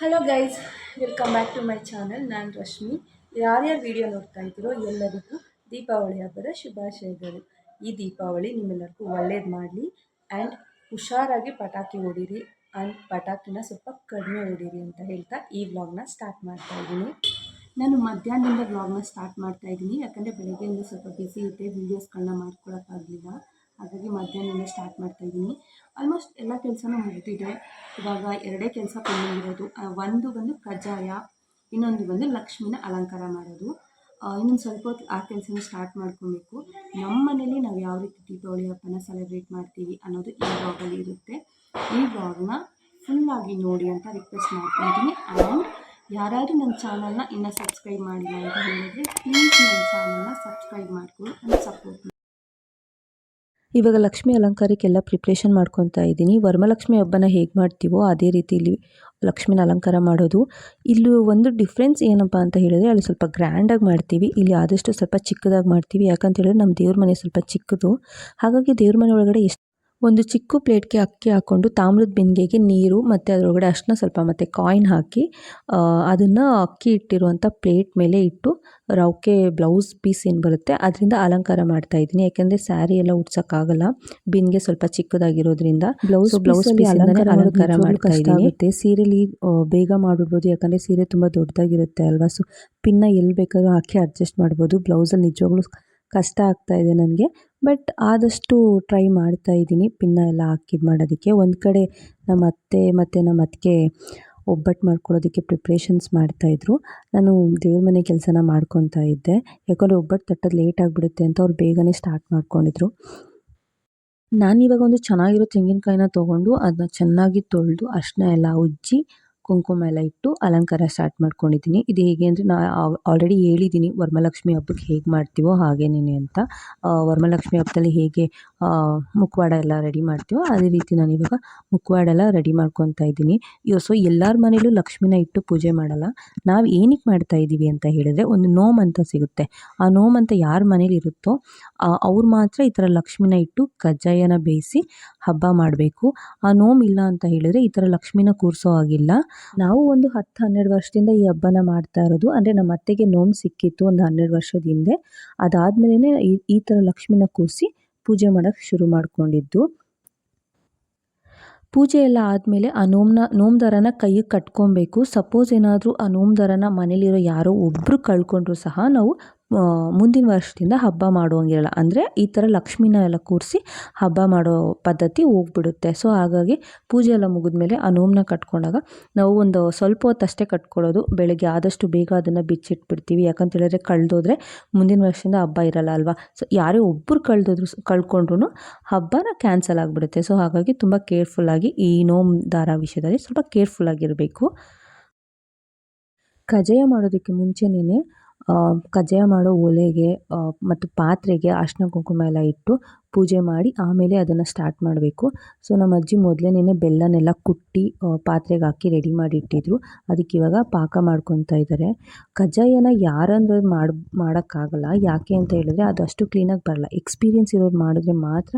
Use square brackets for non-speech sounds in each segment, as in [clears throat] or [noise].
Hello guys welcome back to my channel ನಾನು ರಶ್ಮಿ. ಯಾರ್ಯಾರು video ನೋಡ್ತಾ ಇದ್ದೀರೋ ಎಲ್ಲರಿಗೂ ದೀಪಾವಳಿ ಹಬ್ಬದ ಶುಭಾಶಯಗಳು. ಈ ದೀಪಾವಳಿ ನಿಮ್ಮೆಲ್ಲರಿಗೂ ಒಳ್ಳೇದು ಮಾಡಲಿ ಆ್ಯಂಡ್ ಹುಷಾರಾಗಿ ಪಟಾಕಿ ಹೊಡೀರಿ ಆ್ಯಂಡ್ ಪಟಾಕಿನ ಸ್ವಲ್ಪ ಕಡಿಮೆ ಹೊಡೀರಿ ಅಂತ ಹೇಳ್ತಾ ಈ ವ್ಲಾಗ್ನ ಸ್ಟಾರ್ಟ್ ಮಾಡ್ತಾ ಇದ್ದೀನಿ. ನಾನು ಮಧ್ಯಾಹ್ನದಿಂದ ವ್ಲಾಗ್ನ ಸ್ಟಾರ್ಟ್ ಮಾಡ್ತಾ ಇದ್ದೀನಿ. ಯಾಕಂದರೆ ಬೆಳಗ್ಗೆಯಿಂದ ಸ್ವಲ್ಪ ಬಿಸಿ ಇದ್ದೆ ವೀಡಿಯೋಸ್ಗಳನ್ನ ಮಾಡ್ಕೊಳಕ್ಕಾಗಲಿಲ್ಲ. ಹಾಗಾಗಿ ಮಧ್ಯಾಹ್ನದಿಂದ ಸ್ಟಾರ್ಟ್ ಮಾಡ್ತಾ ಇದ್ದೀನಿ. ಆಲ್ಮೋಸ್ಟ್ ಎಲ್ಲ ಕೆಲಸನೂ ಮುಗಿದಿದೆ. ಇವಾಗ ಎರಡೇ ಕೆಲಸ ಪೆಂಡಿಂಗ್ ಇರೋದು. ಒಂದು ಬಂದು ಕಜ್ಜಾಯ ಇನ್ನೊಂದು ಬಂದು ಲಕ್ಷ್ಮಿನ ಅಲಂಕಾರ ಮಾಡೋದು. ಇನ್ನೊಂದು ಸ್ವಲ್ಪ ಹೊತ್ತು ಆ ಕೆಲಸನ ಸ್ಟಾರ್ಟ್ ಮಾಡ್ಕೊಬೇಕು. ನಮ್ಮ ಮನೇಲಿ ನಾವು ಯಾವ ರೀತಿ ದೀಪಾವಳಿ ಹಬ್ಬನ ಸೆಲೆಬ್ರೇಟ್ ಮಾಡ್ತೀವಿ ಅನ್ನೋದು ಈ ವ್ಲಾಗಲ್ಲಿ ಇರುತ್ತೆ. ಈ ವ್ಲಾಗ್ನ ಫುಲ್ಲಾಗಿ ನೋಡಿ ಅಂತ ರಿಕ್ವೆಸ್ಟ್ ಮಾಡ್ಕೊತೀನಿ. ಆ್ಯಂಡ್ ಯಾರಾದರೂ ನನ್ನ ಚಾನಲ್ನ ಇನ್ನೂ ಸಬ್ಸ್ಕ್ರೈಬ್ ಮಾಡಿಲ್ಲ ಅಂತ ಹೇಳಿದರೆ ಪ್ಲೀಸ್ ನನ್ನ ಚಾನಲ್ನ ಸಬ್ಸ್ಕ್ರೈಬ್ ಮಾಡ್ಕೊಂಡು ಅಂಡ್ ಸಪೋರ್ಟ್ ಇವಾಗ ಲಕ್ಷ್ಮಿ ಅಲಂಕಾರಕ್ಕೆಲ್ಲ ಪ್ರಿಪ್ರೇಷನ್ ಮಾಡ್ಕೊತಾ ಇದ್ದೀನಿ. ವರ್ಮಲಕ್ಷ್ಮಿ ಹಬ್ಬನ ಹೇಗೆ ಮಾಡ್ತೀವೋ ಅದೇ ರೀತಿ ಇಲ್ಲಿ ಲಕ್ಷ್ಮಿನ ಅಲಂಕಾರ ಮಾಡೋದು. ಇಲ್ಲಿ ಒಂದು ಡಿಫ್ರೆನ್ಸ್ ಏನಪ್ಪ ಅಂತ ಹೇಳಿದ್ರೆ ಅಲ್ಲಿ ಸ್ವಲ್ಪ ಗ್ರ್ಯಾಂಡಾಗಿ ಮಾಡ್ತೀವಿ. ಇಲ್ಲಿ ಆದಷ್ಟು ಸ್ವಲ್ಪ ಚಿಕ್ಕದಾಗಿ ಮಾಡ್ತೀವಿ. ಯಾಕಂತ ಹೇಳಿದ್ರೆ ನಮ್ಮ ದೇವ್ರ ಮನೆ ಸ್ವಲ್ಪ ಚಿಕ್ಕದು. ಹಾಗಾಗಿ ದೇವ್ರ ಮನೆ ಒಳಗಡೆ ಎಷ್ಟು ಒಂದು ಚಿಕ್ಕ ಪ್ಲೇಟ್ಗೆ ಅಕ್ಕಿ ಹಾಕ್ಕೊಂಡು ತಾಮ್ರದ ಬಿಂದಿಗೆಗೆ ನೀರು ಮತ್ತು ಅದರೊಳಗಡೆ ಅಷ್ಟನ್ನ ಸ್ವಲ್ಪ ಮತ್ತು ಕಾಯಿನ್ ಹಾಕಿ ಅದನ್ನು ಅಕ್ಕಿ ಇಟ್ಟಿರುವಂಥ ಪ್ಲೇಟ್ ಮೇಲೆ ಇಟ್ಟು ರೌಕೆ ಬ್ಲೌಸ್ ಪೀಸ್ ಏನು ಬರುತ್ತೆ ಅದರಿಂದ ಅಲಂಕಾರ ಮಾಡ್ತಾ ಇದ್ದೀನಿ. ಯಾಕೆಂದರೆ ಸ್ಯಾರಿ ಎಲ್ಲ ಉಡ್ಸೋಕ್ಕಾಗಲ್ಲ ಬಿನ್ಗೆ ಸ್ವಲ್ಪ ಚಿಕ್ಕದಾಗಿರೋದ್ರಿಂದ. ಬ್ಲೌಸ್ ಬ್ಲೌಸ್ ಪೀಸ್ ಅಲಂಕಾರ ಅಲಂಕಾರ ಮಾಡ್ತಾ ಇದ್ದೀನಿ. ಸೀರೆಲಿ ಬೇಗ ಮಾಡಿಡ್ಬೋದು ಯಾಕಂದರೆ ಸೀರೆ ತುಂಬ ದೊಡ್ಡದಾಗಿರುತ್ತೆ ಅಲ್ವಾ? ಸೊ ಪಿನ್ನ ಎಲ್ಲಿ ಬೇಕಾದ್ರೂ ಹಾಕಿ ಅಡ್ಜಸ್ಟ್ ಮಾಡ್ಬೋದು. ಬ್ಲೌಸಲ್ಲಿ ನಿಜವಾಗ್ಲೂ ಕಷ್ಟ ಆಗ್ತಾ ಇದೆ ನನಗೆ. ಬಟ್ ಆದಷ್ಟು ಟ್ರೈ ಮಾಡ್ತಾ ಇದ್ದೀನಿ. ಪಿನ್ನ ಎಲ್ಲ ಹಾಕಿದ್ ಮಾಡೋದಕ್ಕೆ. ಒಂದು ಕಡೆ ನಮ್ಮ ಅತ್ತೆ ಮತ್ತು ನಮ್ಮ ಅತ್ತಿಗೆ ಒಬ್ಬಟ್ಟು ಮಾಡ್ಕೊಳ್ಳೋದಕ್ಕೆ ಪ್ರಿಪ್ರೇಷನ್ಸ್ ಮಾಡ್ತಾಯಿದ್ರು ನಾನು ದೇವ್ರ ಮನೆ ಕೆಲಸನ ಮಾಡ್ಕೊತಾ ಇದ್ದೆ. ಯಾಕಂದರೆ ಒಬ್ಬಟ್ಟು ತಟ್ಟೋದು ಲೇಟ್ ಆಗಿಬಿಡುತ್ತೆ ಅಂತ ಅವ್ರು ಬೇಗನೆ ಸ್ಟಾರ್ಟ್ ಮಾಡ್ಕೊಂಡಿದ್ರು. ನಾನಿವಾಗ ಒಂದು ಚೆನ್ನಾಗಿರೋ ತೆಂಗಿನಕಾಯಿನ ತೊಗೊಂಡು ಅದನ್ನ ಚೆನ್ನಾಗಿ ತೊಳೆದು ಅರಿಶಿನ ಎಲ್ಲ ಉಜ್ಜಿ ಕುಂಕುಮ ಎಲ್ಲ ಇಟ್ಟು ಅಲಂಕಾರ ಸ್ಟಾರ್ಟ್ ಮಾಡ್ಕೊಂಡಿದ್ದೀನಿ. ಇದು ಹೇಗೆ ಅಂದರೆ ನಾ ಆಲ್ರೆಡಿ ಹೇಳಿದ್ದೀನಿ ವರಮಲಕ್ಷ್ಮಿ ಹಬ್ಬಕ್ಕೆ ಹೇಗೆ ಮಾಡ್ತೀವೋ ಹಾಗೇನೇ ಅಂತ. ವರ್ಮಲಕ್ಷ್ಮಿ ಹಬ್ಬದಲ್ಲಿ ಹೇಗೆ ಮುಖವಾಡ ಎಲ್ಲ ರೆಡಿ ಮಾಡ್ತೀವೋ ಅದೇ ರೀತಿ ನಾನು ಇವಾಗ ಮುಖವಾಡ ಎಲ್ಲ ರೆಡಿ ಮಾಡ್ಕೊತಾ ಇದ್ದೀನಿ. ಸೊ ಎಲ್ಲರ ಮನೇಲೂ ಲಕ್ಷ್ಮಿನ ಇಟ್ಟು ಪೂಜೆ ಮಾಡಲ್ಲ. ನಾವು ಏನಕ್ಕೆ ಮಾಡ್ತಾ ಇದ್ದೀವಿ ಅಂತ ಹೇಳಿದ್ರೆ ಒಂದು ನೋಮ್ ಅಂತ ಸಿಗುತ್ತೆ. ಆ ನೋಮ್ ಅಂತ ಯಾರ ಮನೇಲಿ ಇರುತ್ತೋ ಅವ್ರು ಮಾತ್ರ ಈ ಥರ ಲಕ್ಷ್ಮಿನ ಇಟ್ಟು ಕಜ್ಜಾಯನ ಬೇಯಿಸಿ ಹಬ್ಬ ಮಾಡಬೇಕು. ಆ ನೋಮ್ ಇಲ್ಲ ಅಂತ ಹೇಳಿದ್ರೆ ಈ ಥರ ಲಕ್ಷ್ಮಿನ ಕೂರಿಸೋ ಹಾಗಿಲ್ಲ. ನಾವು ಒಂದು ಹತ್ತು ಹನ್ನೆರಡು ವರ್ಷದಿಂದ ಈ ಹಬ್ಬನ ಮಾಡ್ತಾ ಇರೋದು. ಅಂದರೆ ನಮ್ಮ ಅತ್ತೆಗೆ ನೋಮ್ ಸಿಕ್ಕಿತ್ತು ಒಂದು ಹನ್ನೆರಡು ವರ್ಷದ ಹಿಂದೆ. ಅದಾದಮೇಲೆ ಈ ಈ ಥರ ಲಕ್ಷ್ಮಿನ ಕೂರಿಸಿ ಪೂಜೆ ಮಾಡೋಕ್ಕೆ ಶುರು ಮಾಡಿಕೊಂಡಿದ್ದು. ಪೂಜೆ ಎಲ್ಲ ಆದಮೇಲೆ ಆ ನೋಮ್ನ ನೋಮ್ ದಾರನ ಕೈಗೆ ಕಟ್ಕೊಬೇಕು. ಸಪೋಸ್ ಏನಾದರೂ ಆ ನೋಮ್ ದಾರನ ಮನೇಲಿರೋ ಯಾರೋ ಒಬ್ಬರು ಕಳ್ಕೊಂಡ್ರು ಸಹ ನಾವು ಮುಂದಿನ ವರ್ಷದಿಂದ ಹಬ್ಬ ಮಾಡುವಂಗಿರಲ್ಲ. ಅಂದರೆ ಈ ಥರ ಲಕ್ಷ್ಮಿನ ಎಲ್ಲ ಕೂರಿಸಿ ಹಬ್ಬ ಮಾಡೋ ಪದ್ಧತಿ ಹೋಗ್ಬಿಡುತ್ತೆ. ಸೊ ಹಾಗಾಗಿ ಪೂಜೆ ಎಲ್ಲ ಮುಗಿದ್ಮೇಲೆ ಆ ನೋಮನ್ನ ಕಟ್ಕೊಂಡಾಗ ನಾವು ಒಂದು ಸ್ವಲ್ಪ ಹೊತ್ತಷ್ಟೇ ಕಟ್ಕೊಳ್ಳೋದು. ಬೆಳಗ್ಗೆ ಆದಷ್ಟು ಬೇಗ ಅದನ್ನು ಬಿಚ್ಚಿಟ್ಬಿಡ್ತೀವಿ. ಯಾಕಂತ ಹೇಳಿದ್ರೆ ಕಳೆದೋದ್ರೆ ಮುಂದಿನ ವರ್ಷದಿಂದ ಹಬ್ಬ ಇರಲ್ಲ ಅಲ್ವಾ? ಸೊ ಯಾರೇ ಒಬ್ಬರು ಕಳೆದೋದ್ರು ಕಳ್ಕೊಂಡ್ರು ಹಬ್ಬನ ಕ್ಯಾನ್ಸಲ್ ಆಗಿಬಿಡುತ್ತೆ. ಸೊ ಹಾಗಾಗಿ ತುಂಬ ಕೇರ್ಫುಲ್ಲಾಗಿ ಈ ನೋಮ್ ದಾರ ವಿಷಯದಲ್ಲಿ ಸ್ವಲ್ಪ ಕೇರ್ಫುಲ್ಲಾಗಿರಬೇಕು ಕಜ್ಜಾಯ ಮಾಡೋದಕ್ಕೆ ಮುಂಚೆನೇ ಕಜ್ಜಾಯ ಮಾಡೋ ಒಲೆಗೆ ಮತ್ತು ಪಾತ್ರೆಗೆ ಅರಿಶಿನ ಕುಂಕುಮ ಎಲ್ಲ ಇಟ್ಟು ಪೂಜೆ ಮಾಡಿ ಆಮೇಲೆ ಅದನ್ನು ಸ್ಟಾರ್ಟ್ ಮಾಡಬೇಕು. ಸೊ ನಮ್ಮ ಅಜ್ಜಿ ಮೊದಲೇನೇ ಬೆಲ್ಲನೆಲ್ಲ ಕುಟ್ಟಿ ಪಾತ್ರೆಗೆ ಹಾಕಿ ರೆಡಿ ಮಾಡಿ ಇಟ್ಟಿದ್ರು ಅದಕ್ಕೆ ಇವಾಗ ಪಾಕ ಮಾಡ್ಕೊತಾ ಇದ್ದಾರೆ ಕಜ್ಜಾಯನ ಯಾರಂದ್ರೆ ಮಾಡಿ, ಮಾಡೋಕ್ಕಾಗಲ್ಲ. ಯಾಕೆ ಅಂತ ಹೇಳಿದ್ರೆ ಅದು ಅಷ್ಟು ಕ್ಲೀನಾಗಿ ಬರಲ್ಲ. ಎಕ್ಸ್ಪೀರಿಯನ್ಸ್ ಇರೋರು ಮಾಡಿದ್ರೆ ಮಾತ್ರ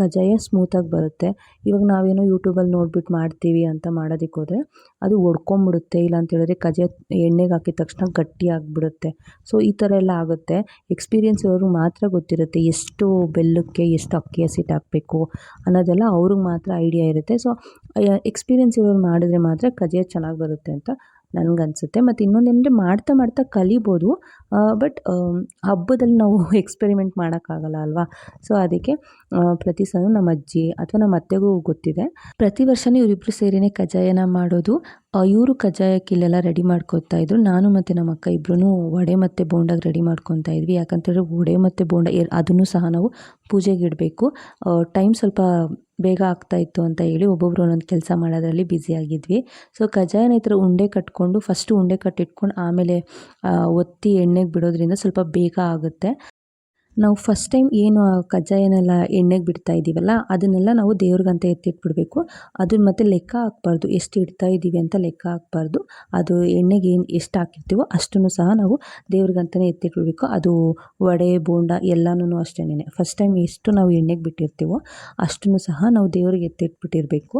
ಕಜ್ಜಾಯ ಸ್ಮೂತಾಗಿ ಬರುತ್ತೆ. ಇವಾಗ ನಾವೇನೋ ಯೂಟ್ಯೂಬಲ್ಲಿ ನೋಡ್ಬಿಟ್ಟು ಮಾಡ್ತೀವಿ ಅಂತ ಮಾಡೋದಕ್ಕೆ ಹೋದರೆ ಅದು ಒಡ್ಕೊಂಬಿಡುತ್ತೆ. ಇಲ್ಲ ಅಂತ ಹೇಳಿದ್ರೆ ಕಜ್ಜಾಯ ಎಣ್ಣೆಗೆ ಹಾಕಿದ ತಕ್ಷಣ ಗಟ್ಟಿ ಆಗಿಬಿಡುತ್ತೆ. ಸೊ ಈ ಥರ ಎಲ್ಲ ಆಗುತ್ತೆ. ಎಕ್ಸ್ಪೀರಿಯನ್ಸ್ ಇರೋರು ಮಾತ್ರ ಗೊತ್ತಿರುತ್ತೆ ಎಷ್ಟು ಬೆಲ್ಲಕ್ಕೆ ಎಷ್ಟು ಅಕ್ಕಿ ಹಸಿಟ್ಟು ಹಾಕಬೇಕು ಅನ್ನೋದೆಲ್ಲ ಅವ್ರಿಗೆ ಮಾತ್ರ ಐಡಿಯಾ ಇರುತ್ತೆ. ಸೊ ಎಕ್ಸ್ಪೀರಿಯನ್ಸ್ ಇರೋರು ಮಾಡಿದ್ರೆ ಮಾತ್ರ ಕಜ್ಜಾಯ ಚೆನ್ನಾಗಿ ಬರುತ್ತೆ ಅಂತ ನನಗನ್ಸುತ್ತೆ. ಮತ್ತು ಇನ್ನೊಂದೇನೆಂದರೆ ಮಾಡ್ತಾ ಮಾಡ್ತಾ ಕಲಿಬೋದು. ಬಟ್ ಹಬ್ಬದಲ್ಲಿ ನಾವು [laughs] ಎಕ್ಸ್ಪೆರಿಮೆಂಟ್ ಮಾಡೋಕ್ಕಾಗಲ್ಲ ಅಲ್ವಾ? ಸೊ ಅದಕ್ಕೆ ಪ್ರತಿ ಸಲ ನಮ್ಮ ಅಜ್ಜಿ ಅಥವಾ ನಮ್ಮ ಅತ್ತೆಗೂ ಗೊತ್ತಿದೆ. ಪ್ರತಿ ವರ್ಷವೂ ಇವರಿಬ್ಬರು ಸೇರಿನೇ ಕಜ್ಜಾಯನ ಮಾಡೋದು. ಇವರು ಕಜ್ಜಾಯಕ್ಕೆ ಇಲ್ಲೆಲ್ಲ ರೆಡಿ ಮಾಡ್ಕೊತಾ ಇದ್ರು. ನಾನು ಮತ್ತು ನಮ್ಮ ಅಕ್ಕ ಇಬ್ಬರೂ ವಡೆ ಮತ್ತು ಬೋಂಡಾಗ ರೆಡಿ ಮಾಡ್ಕೊತಾ ಇದ್ವಿ. ಯಾಕಂತೇಳಿದ್ರೆ ವಡೆ ಮತ್ತು ಬೋಂಡ ಅದನ್ನು ಸಹ ನಾವು ಪೂಜೆಗೆ ಇಡಬೇಕು. ಟೈಮ್ ಸ್ವಲ್ಪ ಬೇಗ ಆಗ್ತಾ ಇತ್ತು ಅಂತ ಹೇಳಿ ಒಬ್ಬೊಬ್ರು ಒಂದೊಂದು ಕೆಲಸ ಮಾಡೋದ್ರಲ್ಲಿ ಬ್ಯುಸಿ ಆಗಿದ್ವಿ. ಸೊ ಕಜಾಯನ ಈ ಉಂಡೆ ಕಟ್ಕೊಂಡು ಫಸ್ಟು ಉಂಡೆ ಕಟ್ಟಿಟ್ಕೊಂಡು ಆಮೇಲೆ ಒತ್ತಿ ಎಣ್ಣೆಗೆ ಬಿಡೋದ್ರಿಂದ ಸ್ವಲ್ಪ ಬೇಗ ಆಗುತ್ತೆ. ನಾವು ಫಸ್ಟ್ ಟೈಮ್ ಏನು ಕಜ್ಜಾಯನೆಲ್ಲ ಎಣ್ಣೆಗೆ ಬಿಡ್ತಾ ಇದ್ದೀವಲ್ಲ, ಅದನ್ನೆಲ್ಲ ನಾವು ದೇವ್ರಿಗಂತ ಎತ್ತಿಟ್ಬಿಡಬೇಕು. ಅದನ್ನ ಮತ್ತೆ ಲೆಕ್ಕ ಹಾಕ್ಬಾರ್ದು. ಎಷ್ಟು ಇಡ್ತಾ ಇದ್ದೀವಿ ಅಂತ ಲೆಕ್ಕ ಹಾಕ್ಬಾರ್ದು. ಅದು ಎಣ್ಣೆಗೆ ಏನು ಎಷ್ಟು ಹಾಕಿರ್ತೀವೋ ಅಷ್ಟನ್ನು ಸಹ ನಾವು ದೇವ್ರಿಗಂತಲೇ ಎತ್ತಿಟ್ಬಿಡ್ಬೇಕು. ಅದು ವಡೆ, ಬೋಂಡ ಎಲ್ಲನೂ ಅಷ್ಟೇನೆ. ಫಸ್ಟ್ ಟೈಮ್ ಎಷ್ಟು ನಾವು ಎಣ್ಣೆಗೆ ಬಿಟ್ಟಿರ್ತೀವೋ ಅಷ್ಟನ್ನು ಸಹ ನಾವು ದೇವ್ರಿಗೆ ಎತ್ತಿಟ್ಬಿಟ್ಟಿರಬೇಕು.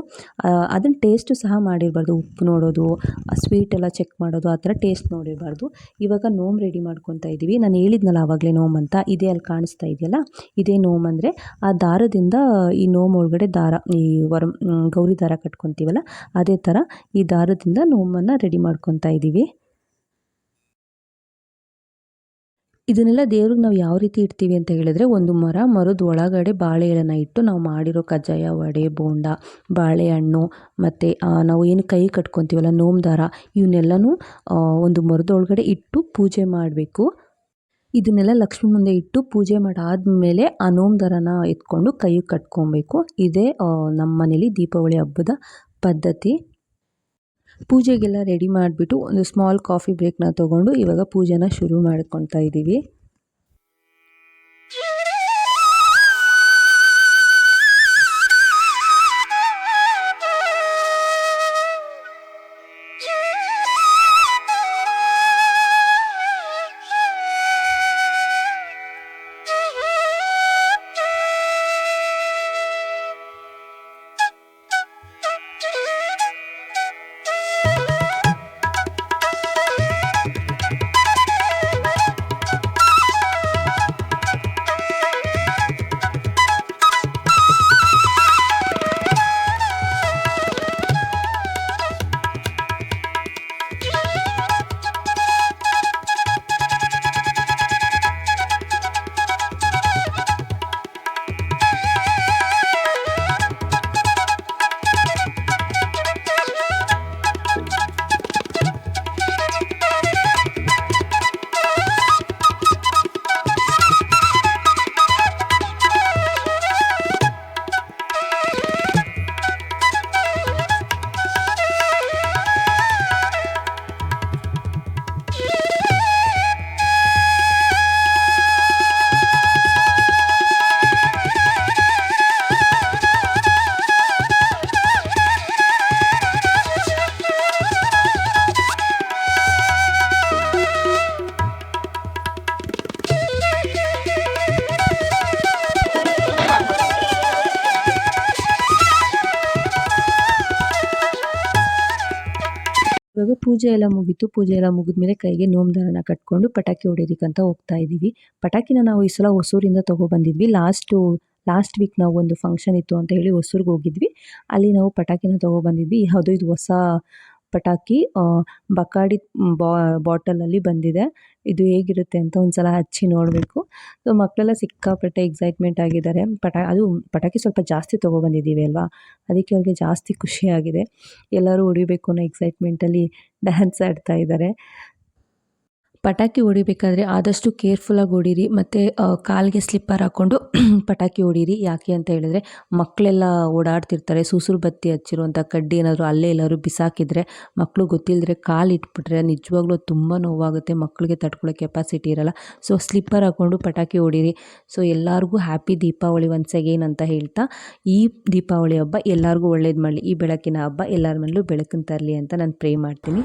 ಅದನ್ನು ಟೇಸ್ಟು ಸಹ ಮಾಡಿರಬಾರ್ದು. ಉಪ್ಪು ನೋಡೋದು ಸ್ವೀಟ್ ಎಲ್ಲ ಚೆಕ್ ಮಾಡೋದು, ಆ ಥರ ಟೇಸ್ಟ್ ನೋಡಿರಬಾರ್ದು. ಇವಾಗ ನೋಮ್ ರೆಡಿ ಮಾಡ್ಕೊತಾ ಇದ್ದೀವಿ ನಾನು ಹೇಳಿದ್ನಲ್ಲ ಆವಾಗಲೇ ನೋಮ್ ಅಂತ. ಇದೇ ಅಲ್ಲಿ ಕಾಣಿಸ್ತಾ ಇದೆಯಲ್ಲ? ಇದೇ ನೋಮ್ ಅಂದರೆ ಆ ದಾರದಿಂದ ಈ ನೋಮ್ ಒಳಗಡೆ ದಾರ, ಈ ವರ ಗೌರಿ ದಾರ ಕಟ್ಕೊತೀವಲ್ಲ, ಅದೇ ಥರ ಈ ದಾರದಿಂದ ನೋಮನ್ನು ರೆಡಿ ಮಾಡ್ಕೊತಾ ಇದ್ದೀವಿ ಇದನ್ನೆಲ್ಲ ದೇವ್ರಿಗೆ ನಾವು ಯಾವ ರೀತಿ ಇಡ್ತೀವಿ ಅಂತ ಹೇಳಿದ್ರೆ, ಒಂದು ಮರ ಮರದ ಒಳಗಡೆ ಬಾಳೆ ಇಟ್ಟು ನಾವು ಮಾಡಿರೋ ಕಜ್ಜಾಯ, ವಡೆ, ಬೋಂಡ, ಬಾಳೆಹಣ್ಣು, ಮತ್ತು ನಾವು ಏನು ಕೈ ಕಟ್ಕೊತೀವಲ್ಲ, ನೋಮ್ ದಾರ, ಇವನ್ನೆಲ್ಲನೂ ಒಂದು ಮರದೊಳಗಡೆ ಇಟ್ಟು ಪೂಜೆ ಮಾಡಬೇಕು. ಇದನ್ನೆಲ್ಲ ಲಕ್ಷ್ಮಿ ಮುಂದೆ ಇಟ್ಟು ಪೂಜೆ ಮಾಡಾದ್ಮೇಲೆ ಆ ನೋಮ್ ದಾರನ ಎತ್ಕೊಂಡು ಕೈಗೆ ಕಟ್ಕೊಬೇಕು. ಇದೇ ನಮ್ಮ ಮನೇಲಿ ದೀಪಾವಳಿ ಹಬ್ಬದ ಪದ್ಧತಿ. ಪೂಜೆಗೆಲ್ಲ ರೆಡಿ ಮಾಡಿಬಿಟ್ಟು ಒಂದು ಸ್ಮಾಲ್ ಕಾಫಿ ಬ್ರೇಕ್ನ ತೊಗೊಂಡು ಇವಾಗ ಪೂಜೆನ ಶುರು ಮಾಡ್ಕೊತಾ ಇದ್ದೀವಿ ಇವಾಗ ಪೂಜೆ ಎಲ್ಲ ಮುಗೀತು. ಪೂಜೆ ಎಲ್ಲ ಮುಗಿದ್ಮೇಲೆ ಕೈಗೆ ನೋಮ್ ದಾರನ ಕಟ್ಕೊಂಡು ಪಟಾಕಿ ಹೊಡಿಯೋದಕ್ಕಂತ ಹೋಗ್ತಾ ಇದ್ದೀವಿ. ಪಟಾಕಿನ ನಾವು ಈ ಸಲ ಹೊಸೂರಿಂದ ತೊಗೊಬಂದಿದ್ವಿ ಲಾಸ್ಟು, ಲಾಸ್ಟ್ ವೀಕ್ ನಾವು ಒಂದು ಫಂಕ್ಷನ್ ಇತ್ತು ಅಂತ ಹೇಳಿ ಹೊಸೂರಿಗೆ ಹೋಗಿದ್ವಿ. ಅಲ್ಲಿ ನಾವು ಪಟಾಕಿನ ತೊಗೊಬಂದಿದ್ವಿ ಯಾವುದೋ ಇದು ಹೊಸ ಪಟಾಕಿ ಬಕಾಡಿ ಬಾ, ಬಾಟಲಲ್ಲಿ ಬಂದಿದೆ. ಇದು ಹೇಗಿರುತ್ತೆ ಅಂತ ಒಂದು ಸಲ ಹಚ್ಚಿ ನೋಡಬೇಕು. ಸೊ, ಮಕ್ಕಳೆಲ್ಲ ಸಿಕ್ಕಾಪಟ್ಟೆ ಎಕ್ಸೈಟ್ಮೆಂಟ್ ಆಗಿದ್ದಾರೆ. ಪಟಾ, ಅದು ಪಟಾಕಿ ಸ್ವಲ್ಪ ಜಾಸ್ತಿ ತೊಗೊಬಂದಿದ್ದೀವಿ ಅಲ್ವಾ? ಅದಕ್ಕೆ ಅವ್ರಿಗೆ ಜಾಸ್ತಿ ಖುಷಿಯಾಗಿದೆ. ಎಲ್ಲರೂ ಹೊಡಿಬೇಕು ಅನ್ನೋ ಎಕ್ಸೈಟ್ಮೆಂಟಲ್ಲಿ ಡ್ಯಾನ್ಸ್ ಆಡ್ತಾ ಇದ್ದಾರೆ. ಪಟಾಕಿ ಹೊಡಿಬೇಕಾದ್ರೆ ಆದಷ್ಟು ಕೇರ್ಫುಲ್ಲಾಗಿ ಹೊಡೀರಿ. ಮತ್ತು ಕಾಲಿಗೆ ಸ್ಲಿಪ್ಪರ್ ಹಾಕ್ಕೊಂಡು [clears throat] ಪಟಾಕಿ ಹೊಡೀರಿ. ಯಾಕೆ ಅಂತ ಹೇಳಿದ್ರೆ ಮಕ್ಕಳೆಲ್ಲ ಓಡಾಡ್ತಿರ್ತಾರೆ. ಸುಸುರು ಬತ್ತಿ ಹಚ್ಚಿರುವಂಥ ಕಡ್ಡಿ ಏನಾದರೂ ಅಲ್ಲೇ ಎಲ್ಲರೂ ಬಿಸಾಕಿದರೆ ಮಕ್ಕಳು ಗೊತ್ತಿಲ್ಲದ್ರೆ ಕಾಲು ಇಟ್ಬಿಟ್ರೆ ನಿಜವಾಗ್ಲೂ ತುಂಬ ನೋವಾಗುತ್ತೆ. ಮಕ್ಕಳಿಗೆ ತಡ್ಕೊಳ್ಳೋ ಕೆಪಾಸಿಟಿ ಇರಲ್ಲ. ಸೊ ಸ್ಲಿಪ್ಪರ್ ಹಾಕ್ಕೊಂಡು ಪಟಾಕಿ ಹೊಡೀರಿ. ಸೊ ಎಲ್ಲರಿಗೂ ಹ್ಯಾಪಿ ದೀಪಾವಳಿ ಒನ್ಸ್ ಅಗೇನ್ ಅಂತ ಹೇಳ್ತಾ, ಈ ದೀಪಾವಳಿ ಹಬ್ಬ ಎಲ್ಲರಿಗೂ ಒಳ್ಳೇದು ಮಾಡಲಿ. ಈ ಬೆಳಕಿನ ಹಬ್ಬ ಎಲ್ಲರ ಮನೇಲೂ ಬೆಳಕನ್ನು ತರಲಿ ಅಂತ ನಾನು ಪ್ರೇ ಮಾಡ್ತೀನಿ.